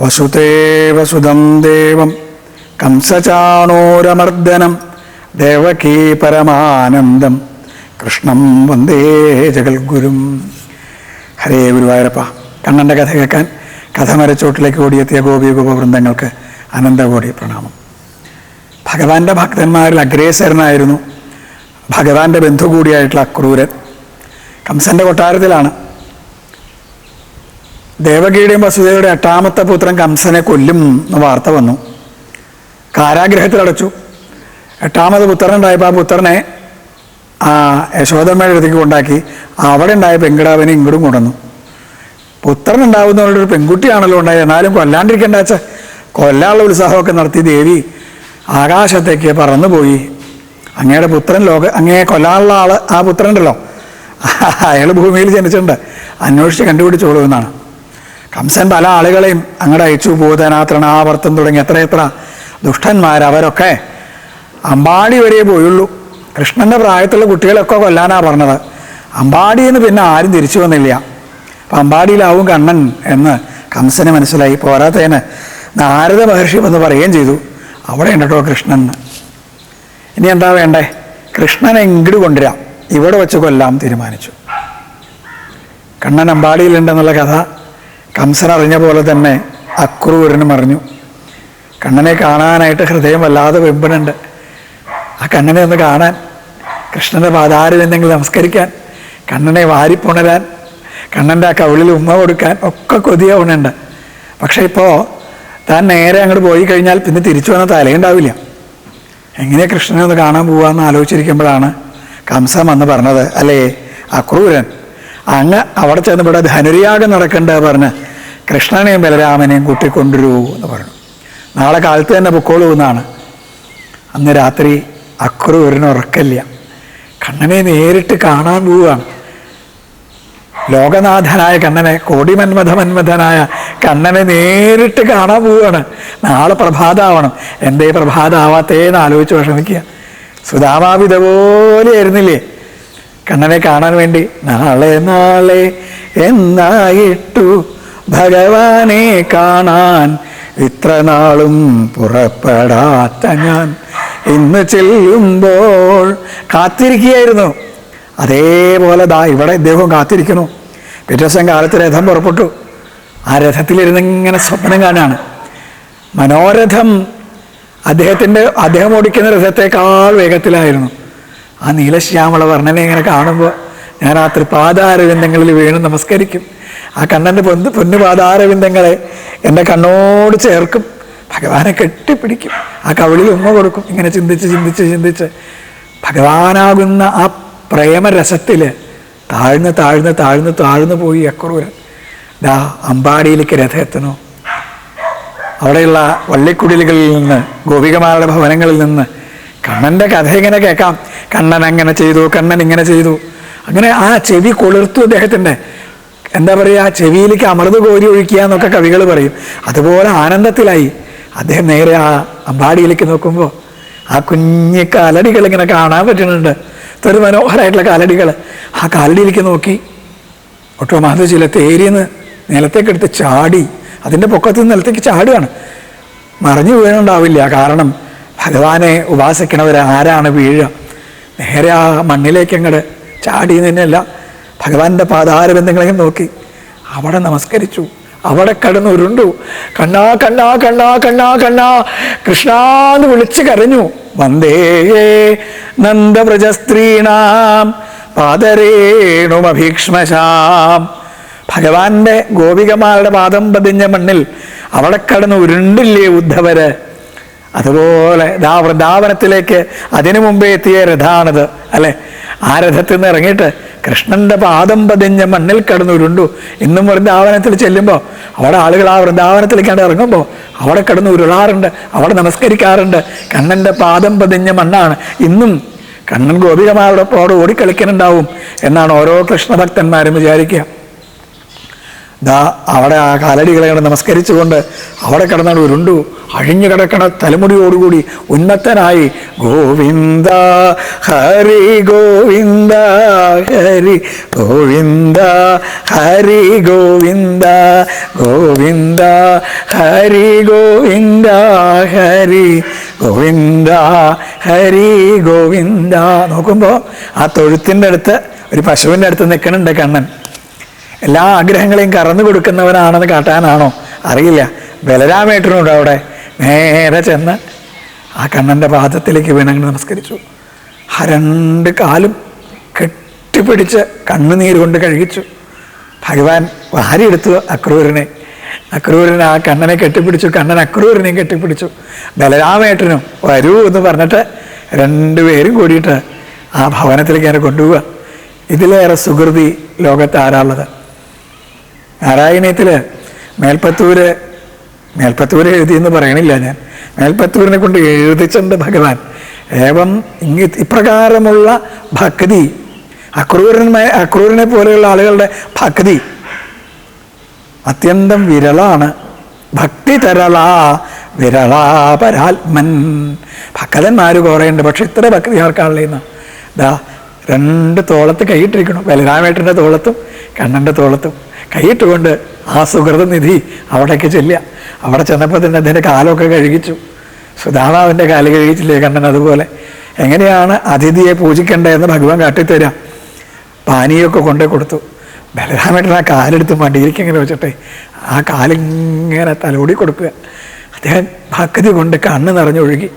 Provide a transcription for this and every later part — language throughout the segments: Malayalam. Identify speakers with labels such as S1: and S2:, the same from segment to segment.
S1: വസുദേവസുതം ദേവം. കംസചാണോരമർദ്ദനം. ദേവകീ പരമാനന്ദം. കൃഷ്ണം വന്ദേ ജഗൽഗുരും. ഹരേ ഗുരുവായൂരപ്പ. കണ്ണന്റെ കഥ കേൾക്കാൻ കഥ മരച്ചോട്ടിലേക്ക് ഓടിയെത്തിയ ഗോപി ഗോപവൃന്ദങ്ങൾക്ക് അനന്തകോടി പ്രണാമം. ഭഗവാന്റെ ഭക്തന്മാരിൽ അഗ്രേസരനായിരുന്നു ഭഗവാന്റെ ബന്ധു കൂടിയായിട്ടുള്ള അക്രൂരൻ കംസന്റെ കൊട്ടാരത്തിലാണ് ദേവകിയുടെയും വസുദേവയുടെ എട്ടാമത്തെ പുത്രൻ കംസനെ കൊല്ലും എന്ന വാർത്ത വന്നു. കാരാഗ്രഹത്തിലടച്ചു എട്ടാമത് പുത്രനുണ്ടായപ്പോൾ ആ പുത്രനെ ആ യശോദമ്മയുടെ അടുത്തേക്ക് കൊണ്ടാക്കി. അവിടെ ഉണ്ടായ പെങ്കിടാവിനെ ഇങ്ങോട്ടും കൊണ്ടുവന്നു. പുത്രൻ ഉണ്ടാവുന്നവരുടെ ഒരു പെൺകുട്ടിയാണല്ലോ ഉണ്ടായത്. എന്നാലും കൊല്ലാണ്ടിരിക്കേണ്ട അച്ഛ. കൊല്ലാനുള്ള ഉത്സാഹമൊക്കെ നടത്തി ദേവി ആകാശത്തേക്ക് പറന്നുപോയി. അങ്ങയുടെ പുത്രൻ ലോക അങ്ങയെ കൊല്ലാനുള്ള ആൾ ആ പുത്രൻ ഉണ്ടല്ലോ. അയാൾ ഭൂമിയിൽ ജനിച്ചിട്ടുണ്ട്. അന്വേഷിച്ച് കണ്ടുപിടിച്ചോളൂ എന്നാണ്. കംസൻ പല ആളുകളെയും അങ്ങോട്ട് അയച്ചു. ഭൂതന തുടങ്ങി തുടങ്ങി എത്ര ദുഷ്ടന്മാർ അവരൊക്കെ അമ്പാടി വരെ പോയുള്ളൂ. കൃഷ്ണന്റെ പ്രായത്തിലുള്ള കുട്ടികളൊക്കെ കൊല്ലാനാ പറഞ്ഞത്. അമ്പാടിയിൽ പിന്നെ ആരും തിരിച്ചു വന്നില്ല. അപ്പം അമ്പാടിയിലാവും കണ്ണൻ എന്ന് കംസന് മനസ്സിലായി. പോരാത്തതിന് നാരദ മഹർഷി വന്ന് പറയുകയും ചെയ്തു. അവിടെ ഉണ്ട് കൃഷ്ണൻ. ഇനി എന്താ വേണ്ടേ? കൃഷ്ണനെ ഇങ്ങോട്ട് കൊണ്ടുവരാം. ഇവിടെ വെച്ച് കൊല്ലാം തീരുമാനിച്ചു. കണ്ണൻ അമ്പാടിയിലുണ്ടെന്നുള്ള കഥ കംസൻ അറിഞ്ഞ പോലെ തന്നെ അക്രൂരനും അറിഞ്ഞു. കണ്ണനെ കാണാനായിട്ട് ഹൃദയം വല്ലാതെ വെമ്പനുണ്ട് ആ കണ്ണനെ ഒന്ന് കാണാൻ കൃഷ്ണന്റെ പാതാരിൽ എന്തെങ്കിലും നമസ്കരിക്കാൻ കണ്ണനെ വാരിപ്പുണരാൻ കണ്ണന്റെ ആ കവിളിൽ ഉമ്മ കൊടുക്കാൻ ഒക്കെ കൊതിയാവണുണ്ട് പക്ഷേ ഇപ്പോൾ താൻ നേരെ അങ്ങോട്ട് പോയി കഴിഞ്ഞാൽ പിന്നെ തിരിച്ചു വന്ന തലയുണ്ടാവില്ല. എങ്ങനെ കൃഷ്ണനെ ഒന്ന് കാണാൻ പോവാന്ന് ആലോചിച്ചിരിക്കുമ്പോഴാണ് കംസം വന്ന് പറഞ്ഞത് അല്ലേ അക്രൂരൻ? അങ്ങ് അവിടെ ചെന്ന് ഇവിടെ ധനുര്യാഗം നടക്കണ്ട പറഞ്ഞ് കൃഷ്ണനെയും ബലരാമനെയും കൂട്ടിക്കൊണ്ടുവരൂ എന്ന് പറഞ്ഞു. നാളെ കാലത്ത് തന്നെ പൊക്കോളൂ എന്നാണ്. അന്ന് രാത്രി അക്രൂരന് ഉറക്കല്ല കണ്ണനെ നേരിട്ട് കാണാൻ പോവുകയാണ്. ലോകനാഥനായ കണ്ണനെ കോടിമന്മഥ മന്മഥനായ കണ്ണനെ നേരിട്ട് കാണാൻ പോവുകയാണ്. നാളെ പ്രഭാതാവണം. എന്തേ പ്രഭാതാവാത്തേന്ന് ആലോചിച്ച് വിഷമിക്കുക. സുധാമാവിതപോലെ ആയിരുന്നില്ലേ? കണ്ണനെ കാണാൻ വേണ്ടി. നാളെ നാളെ എന്നായിട്ടു ഭഗവാനെ കാണാൻ ഇത്ര നാളും പുറപ്പെടാത്ത ഞാൻ. ഇന്ന് ചെല്ലുമ്പോൾ കാത്തിരിക്കുകയായിരുന്നു. അതേപോലെ ദാ ഇവിടെ ഇദ്ദേഹം കാത്തിരിക്കുന്നു. പിറ്റേ ദിവസം കാലത്ത് രഥം പുറപ്പെട്ടു. ആ രഥത്തിലിരുന്ന് ഇങ്ങനെ സ്വപ്നം കാണാണ്. മനോരഥം അദ്ദേഹത്തിന്റെ അദ്ദേഹം ഓടിക്കുന്ന രഥത്തെക്കാൾ വേഗത്തിലായിരുന്നു. ആ നീലശ്യാമള വർണനെ ഇങ്ങനെ കാണുമ്പോൾ ഞാൻ ആ തൃപാദാരവിന്ദങ്ങളിൽ വീണ് നമസ്കരിക്കും. ആ കണ്ണന്റെ പൊന്ന് പൊന്നു പാദാരവിന്ദങ്ങളെ എന്റെ കണ്ണോട് ചേർക്കും. ഭഗവാനെ കെട്ടിപ്പിടിക്കും. ആ കവിളിൽ ഉമ്മ കൊടുക്കും. ഇങ്ങനെ ചിന്തിച്ച് ചിന്തിച്ച് ചിന്തിച്ച് ഭഗവാനാകുന്ന ആ പ്രേമരസത്തിൽ താഴ്ന്ന് താഴ്ന്ന് താഴ്ന്ന് താഴ്ന്നു പോയി അക്രൂരൻ. ദാ അമ്പാടിയിലേക്ക് രഥം എത്തണോ അവിടെയുള്ള വള്ളിക്കുടിലുകളിൽ നിന്ന് ഗോപികമാരുടെ ഭവനങ്ങളിൽ നിന്ന് കണ്ണന്റെ കഥ ഇങ്ങനെ കേൾക്കാം. കണ്ണൻ അങ്ങനെ ചെയ്തു കണ്ണൻ ഇങ്ങനെ ചെയ്തു. അങ്ങനെ ആ ചെവി കൊളിർത്തു അദ്ദേഹത്തിന്റെ എന്താ പറയുക? ചെവിയിലേക്ക് അമൃത് കോരി ഒഴിക്കുക എന്നൊക്കെ കവികൾ പറയും. അതുപോലെ ആനന്ദത്തിലായി. അദ്ദേഹം നേരെ ആ അമ്പാടിയിലേക്ക് നോക്കുമ്പോൾ ആ കുഞ്ഞ് കാലടികൾ ഇങ്ങനെ കാണാൻ പറ്റുന്നുണ്ട്. ഒരു മനോഹരമായിട്ടുള്ള കാലടികൾ. ആ കാലടിയിലേക്ക് നോക്കി. ഒട്ടോമാത ചില തേരിന്ന് നിലത്തേക്ക് എടുത്ത് ചാടി. അതിന്റെ പൊക്കത്തിൽ നിന്ന് നിലത്തേക്ക് ചാടുകയാണ് മറിഞ്ഞു വീണുണ്ടാവില്ല. കാരണം ഭഗവാനെ ഉപാസിക്കണവർ ആരാണ് വീഴുക? നേരെ ആ മണ്ണിലേക്ക് അങ്ങോട്ട് ചാടി നിന്നല്ല ഭഗവാന്റെ പാതാരബന്ധങ്ങളെയും നോക്കി. അവിടെ നമസ്കരിച്ചു അവിടെ കടന്ന് ഉരുണ്ടു കണ്ണാ കണ്ണാ കണ്ണാ കണ്ണാ കണ്ണാ കൃഷ്ണാന്ന് വിളിച്ച് കരഞ്ഞു. വന്ദേ നന്ദവ്രജസ്ത്രീണാം പാദരേണുമഭീക്ഷ്മശാം ഭഗവാന്റെ ഗോപികമാരുടെ പാദം പതിഞ്ഞ മണ്ണിൽ അവിടെ കടന്ന് ഉരുണ്ടില്ലേ ഉദ്ധവര്? അതുപോലെ ദാ വൃന്ദാവനത്തിലേക്ക് അതിനു മുമ്പേ എത്തിയ രഥാണിത് അല്ലെ? ആ രഥത്തിൽ നിന്ന് ഇറങ്ങിയിട്ട് കൃഷ്ണന്റെ പാദം പതിഞ്ഞ മണ്ണിൽ കിടന്നുരുണ്ടു. ഇന്നും വൃന്ദാവനത്തിൽ ചെല്ലുമ്പോൾ അവിടെ ആളുകൾ ആ വൃന്ദാവനത്തിലേക്കാണ്ട് ഇറങ്ങുമ്പോൾ അവിടെ കിടന്ന് ഉരുളാറുണ്ട് അവിടെ നമസ്കരിക്കാറുണ്ട്. കണ്ണന്റെ പാദം പതിഞ്ഞ മണ്ണാണ്. ഇന്നും കണ്ണൻ ഗോപികമാരോടൊപ്പം അവിടെ ഓടിക്കളിക്കുന്നുണ്ടാവും എന്നാണ് ഓരോ കൃഷ്ണഭക്തന്മാരും വിചാരിക്കുക. ദാ അവിടെ ആ കാലടികളെ കണ്ട് നമസ്കരിച്ചുകൊണ്ട് അവിടെ കിടന്നാണ് ഉരുണ്ടു. അഴിഞ്ഞു കിടക്കണ തലമുടിയോടുകൂടി ഉന്മത്തനായി ഗോവിന്ദ ഹരി ഗോവിന്ദ ഹരി ഗോവിന്ദ ഹരി ഗോവിന്ദ ഗോവിന്ദ ഹരി ഗോവിന്ദ ഹരി ഗോവിന്ദ ഹരി ഗോവിന്ദ. നോക്കുമ്പോൾ ആ തൊഴുത്തിന്റെ അടുത്ത് ഒരു പശുവിന്റെ അടുത്ത് നിൽക്കണുണ്ട് കണ്ണൻ. എല്ലാ ആഗ്രഹങ്ങളെയും കറന്നു കൊടുക്കുന്നവനാണെന്ന് കാട്ടാനാണോ? അറിയില്ല. ബലരാമേട്ടനുണ്ട് അവിടെ. നേരെ ചെന്ന് ആ കണ്ണന്റെ പാദത്തിലേക്ക് വീണങ്ങ് നമസ്കരിച്ചു. ആ രണ്ട് കാലും കെട്ടിപ്പിടിച്ച് കണ്ണുനീര് കൊണ്ട് കഴുകിച്ചു. ഭഗവാൻ വാരിയെടുത്തു അക്രൂരനെ. അക്രൂരൻ ആ കണ്ണനെ കെട്ടിപ്പിടിച്ചു കണ്ണൻ അക്രൂരനെയും കെട്ടിപ്പിടിച്ചു. ബലരാമേട്ടനും വരൂ എന്ന് പറഞ്ഞിട്ട് രണ്ടുപേരും കൂടിയിട്ട് ആ ഭവനത്തിലേക്ക് എന്നെ കൊണ്ടുപോവുക. ഇതിലേറെ സുഹൃതി ലോകത്ത് ആരാളുള്ളത് നാരായണീയത്തിൽ മേൽപ്പത്തൂര് മേൽപ്പത്തൂര് എഴുതിയെന്ന് പറയണില്ല ഞാൻ. മേൽപ്പത്തൂരിനെ കൊണ്ട് എഴുതിച്ചുണ്ട് ഭഗവാൻ. ഏവം ഇങ്ങ ഇപ്രകാരമുള്ള ഭക്തി അക്രൂരന്മാ അക്രൂരനെ പോലെയുള്ള ആളുകളുടെ ഭക്തി. അത്യന്തം വിരളാണ്. ഭക്തി തരളാ വിരളാ പരാത്മൻ. ഭക്തന്മാർ കുറേയുണ്ട് പക്ഷെ ഇത്ര ഭക്തി ആർക്കാണുള്ളതെന്ന് ദാ രണ്ട് തോളത്ത് കൈയിട്ടിരിക്കണം. ബലരാമേട്ടന്റെ തോളത്തും കണ്ണന്റെ തോളത്തും. കൈയിട്ടുകൊണ്ട് ആ സുഹൃതനിധി അവിടേക്ക് ചെല്ലുക. അവിടെ ചെന്നപ്പോൾ തന്നെ അതിന്റെ കാലമൊക്കെ കഴുകിച്ചു. സുധാമാവിന്റെ കാൽ കഴുകിച്ചില്ലേ കണ്ണൻ അതുപോലെ. എങ്ങനെയാണ് അതിഥിയെ പൂജിക്കേണ്ടതെന്ന് ഭഗവാൻ കാട്ടിത്തരാം. പാനീയമൊക്കെ കൊണ്ടേ കൊടുത്തു. ബലരാമേട്ടൻ ആ കാലെടുത്ത് മടിയിലേക്ക് വെച്ചിട്ടെ ആ കാലിങ്ങനെ തലോടി കൊടുക്കുക. അദ്ദേഹം ഭക്തി കൊണ്ട് കണ്ണ് നിറഞ്ഞൊഴുകി.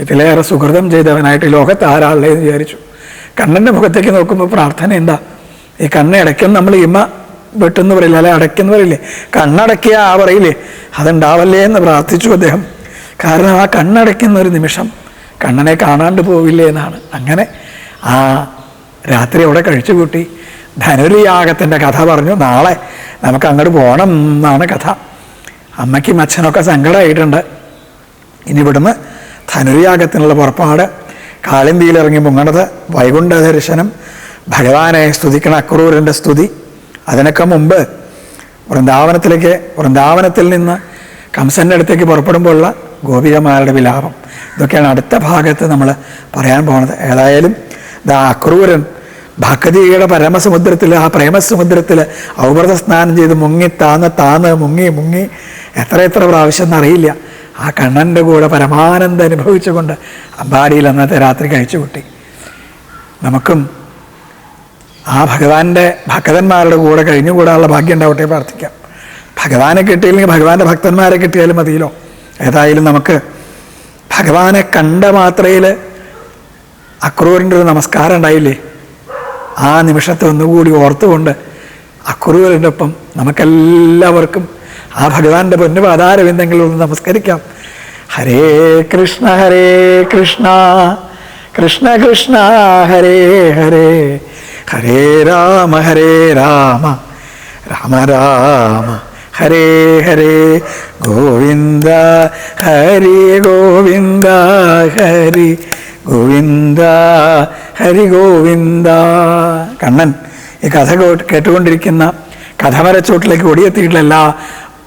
S1: ഇതിലേറെ സുഹൃതം ചെയ്തവനായിട്ട് ലോകത്ത് ആരാളേ എന്ന് വിചാരിച്ചു. കണ്ണന്റെ മുഖത്തേക്ക് നോക്കുമ്പോൾ പ്രാർത്ഥന എന്താ? ഈ കണ്ണ് ഇടയ്ക്കും നമ്മൾ ഇമ്മ വെട്ടെന്ന് പറയില്ല? അല്ലെ അടയ്ക്കെന്ന് പറയില്ലേ? കണ്ണടക്കിയ ആ പറയില്ലേ? അതുണ്ടാവല്ലേ എന്ന് പ്രാർത്ഥിച്ചു അദ്ദേഹം. കാരണം ആ കണ്ണടയ്ക്കുന്ന ഒരു നിമിഷം കണ്ണനെ കാണാണ്ട് പോവില്ലേ എന്നാണ്. അങ്ങനെ ആ രാത്രി അവിടെ കഴിച്ചു കൂട്ടി. ധനുര്യാഗത്തിന്റെ കഥ പറഞ്ഞു. നാളെ നമുക്ക് അങ്ങോട്ട് പോകണം എന്നാണ് കഥ. അമ്മയ്ക്കും അച്ഛനൊക്കെ സങ്കടമായിട്ടുണ്ട് ഇനി ഇവിടുന്ന് ധനുര്യാഗത്തിനുള്ള പുറപ്പാട്. കാളിന്തിയിലിറങ്ങി മുങ്ങണത് വൈകുണ്ഠ ദർശനം ഭഗവാനെ സ്തുതിക്കണ. അക്രൂരന്റെ സ്തുതി. അതിനൊക്കെ മുമ്പ് വൃന്ദാവനത്തിലേക്ക് വൃന്ദാവനത്തിൽ നിന്ന് കംസന്റെ അടുത്തേക്ക് പുറപ്പെടുമ്പോഴുള്ള ഗോപികമാരുടെ വിലാപം. ഇതൊക്കെയാണ് അടുത്ത ഭാഗത്ത് നമ്മൾ പറയാൻ പോണത് ഏതായാലും ദാ അക്രൂരൻ ഭക്തിയുടെ പരമസമുദ്രത്തിൽ ആ പ്രേമസമുദ്രത്തിൽ ഔവ്രത സ്നാനം ചെയ്ത് മുങ്ങി താന്ന് താന്ന് മുങ്ങി മുങ്ങി എത്ര എത്ര പ്രാവശ്യം എന്നറിയില്ല. ആ കണ്ണന്റെ കൂടെ പരമാനന്ദം അനുഭവിച്ചുകൊണ്ട് അമ്പാടിയിൽ അന്നത്തെ രാത്രി കഴിച്ചു കൂട്ടി നമുക്കും ആ ഭഗവാന്റെ ഭക്തന്മാരുടെ കൂടെ കഴിഞ്ഞുകൂടാനുള്ള ഭാഗ്യം ഉണ്ടാവട്ടെ പ്രാർത്ഥിക്കാം. ഭഗവാനെ കിട്ടിയില്ലെങ്കിൽ ഭഗവാന്റെ ഭക്തന്മാരെ കിട്ടിയാലും മതിയല്ലോ. ഏതായാലും നമുക്ക് ഭഗവാനെ കണ്ട മാത്രയിൽ അക്രൂരിന്റെ ഒരു നമസ്കാരം ഉണ്ടായില്ലേ? ആ നിമിഷത്തെ ഒന്നുകൂടി ഓർത്തുകൊണ്ട് അക്രൂരിന്റെ ഒപ്പം നമുക്കെല്ലാവർക്കും ആ ഭഗവാന്റെ പൊന്നു എന്തെങ്കിലും ഒന്ന് നമസ്കരിക്കാം. ഹരേ കൃഷ്ണ ഹരേ കൃഷ്ണ. കൃഷ്ണ കൃഷ്ണ ഹരേ ഹരേ ഹരേ രാമ ഹരേ രാമ രാമ രാമ ഹരേ ഹരേ ഗോവിന്ദ ഹരി ഗോവിന്ദ ഹരി ഗോവിന്ദ ഹരി ഗോവിന്ദ. കണ്ണൻ ഈ കഥ കേട്ടുകൊണ്ടിരിക്കുന്ന കഥമരച്ചോട്ടിലേക്ക് ഓടിയെത്തിയിട്ടുള്ള എല്ലാ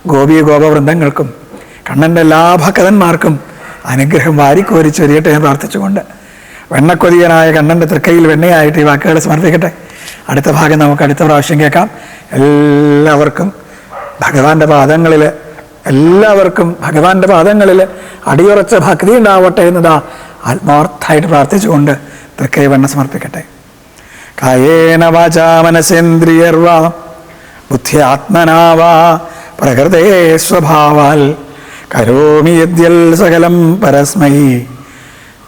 S1: ഗോപി ഗോപവൃന്ദങ്ങൾക്കും കണ്ണന്റെ എല്ലാ ഭക്തന്മാർക്കും അനുഗ്രഹം വാരിക്കോരി ചൊരിയട്ടെ എന്ന് പ്രാർത്ഥിച്ചുകൊണ്ട് വെണ്ണക്കൊതിയനായ കണ്ണന്റെ തൃക്കയിൽ വെണ്ണയായിട്ട് ഈ വാക്കുകൾ സമർപ്പിക്കട്ടെ. അടുത്ത ഭാഗം നമുക്ക് അടുത്ത പ്രാവശ്യം കേൾക്കാം. എല്ലാവർക്കും ഭഗവാന്റെ പാദങ്ങളിൽ എല്ലാവർക്കും ഭഗവാന്റെ പാദങ്ങളിൽ അടിയുറച്ച ഭക്തി ഉണ്ടാവട്ടെ എന്നതാ ആത്മാർത്ഥമായിട്ട് പ്രാർത്ഥിച്ചുകൊണ്ട് തൃക്കൈ വെണ്ണ സമർപ്പിക്കട്ടെ. കായേന വാചാ മനസേന്ദ്രിയർവാ ബുദ്ധ്യാത്മനാവാ പ്രകൃതേ സ്വഭാവാൽ. കരോമി യദ്യൽ സകലം പരസ്മൈ.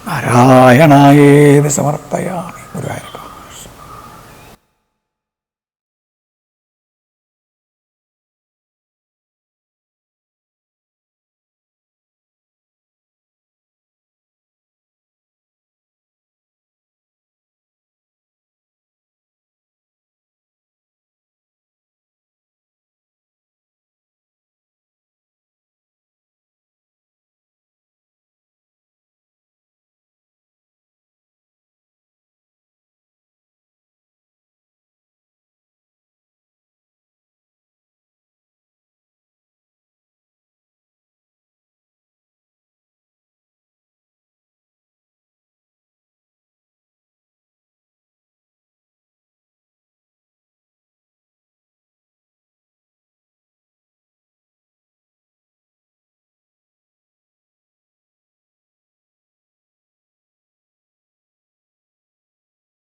S1: നാരായണായേത് സമർപ്പയാമി ഗുരുവായൂർ.